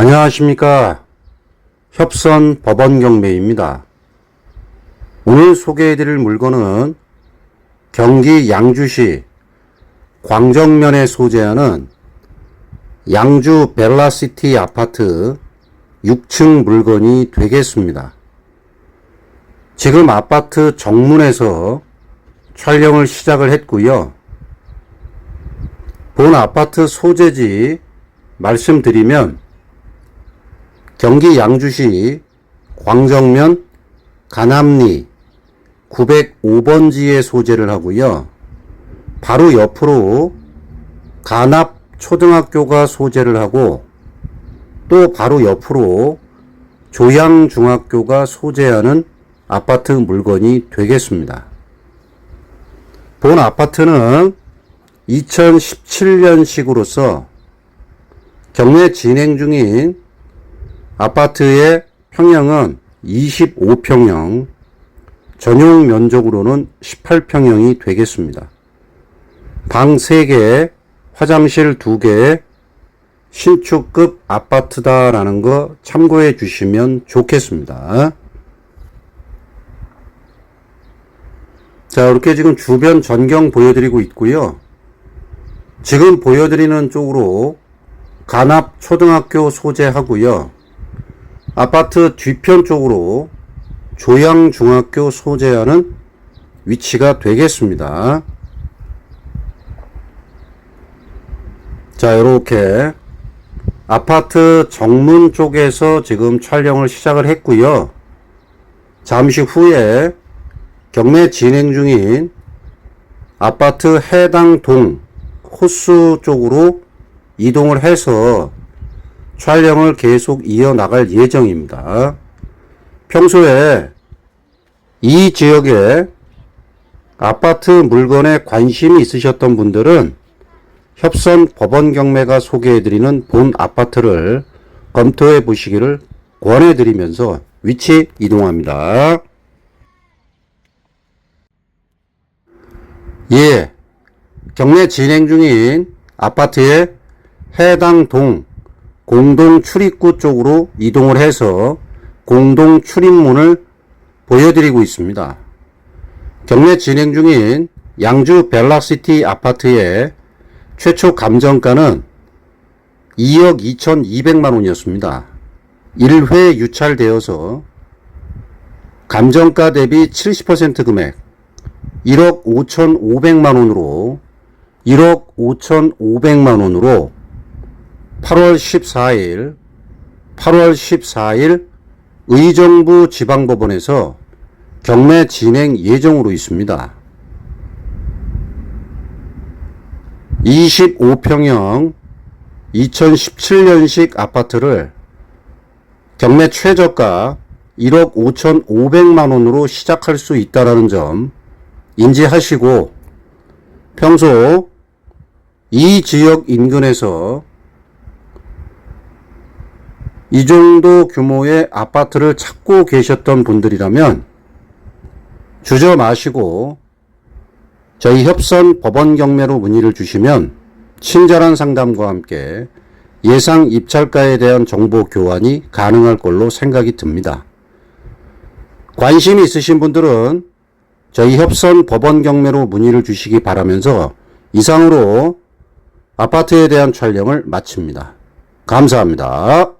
안녕하십니까. 협선 법원 경매입니다. 오늘 소개해드릴 물건은 경기 양주시 광정면에 소재하는 양주 벨라시티 아파트 6층 물건이 되겠습니다. 지금 아파트 정문에서 촬영을 시작을 했고요. 본 아파트 소재지 말씀드리면 경기 양주시 광정면 가남리 905번지에 소재를 하고요. 바로 옆으로 간압 초등학교가 소재를 하고 또 바로 옆으로 조양중학교가 소재하는 아파트 물건이 되겠습니다. 본 아파트는 2017년식으로서 경매 진행 중인 아파트의 평형은 25평형, 전용 면적으로는 18평형이 되겠습니다. 방 3개, 화장실 2개, 신축급 아파트다라는 거 참고해 주시면 좋겠습니다. 자, 이렇게 지금 주변 전경 보여드리고 있고요. 지금 보여드리는 쪽으로 간압 초등학교 소재하고요. 아파트 뒤편 쪽으로 조양중학교 소재하는 위치가 되겠습니다. 자, 이렇게 아파트 정문 쪽에서 지금 촬영을 시작을 했고요. 잠시 후에 경매 진행 중인 아파트 해당 동 호수 쪽으로 이동을 해서 촬영을 계속 이어나갈 예정입니다. 평소에 이 지역에 아파트 물건에 관심이 있으셨던 분들은 협선 법원 경매가 소개해드리는 본 아파트를 검토해 보시기를 권해드리면서 위치 이동합니다. 예, 경매 진행 중인 아파트의 해당 동 공동 출입구 쪽으로 이동을 해서 공동 출입문을 보여드리고 있습니다. 경매 진행 중인 양주 벨라시티 아파트의 최초 감정가는 2억 2,200만 원이었습니다. 1회 유찰되어서 감정가 대비 70% 금액 1억 5,500만 원으로 1억 5,500만 원으로 8월 14일 8월 14일 의정부 지방법원에서 경매 진행 예정으로 있습니다. 25평형 2017년식 아파트를 경매 최저가 1억 5,500만 원으로 시작할 수 있다라는 점 인지하시고 평소 이 지역 인근에서 이 정도 규모의 아파트를 찾고 계셨던 분들이라면 주저 마시고 저희 협선 법원 경매로 문의를 주시면 친절한 상담과 함께 예상 입찰가에 대한 정보 교환이 가능할 걸로 생각이 듭니다. 관심이 있으신 분들은 저희 협선 법원 경매로 문의를 주시기 바라면서 이상으로 아파트에 대한 촬영을 마칩니다. 감사합니다.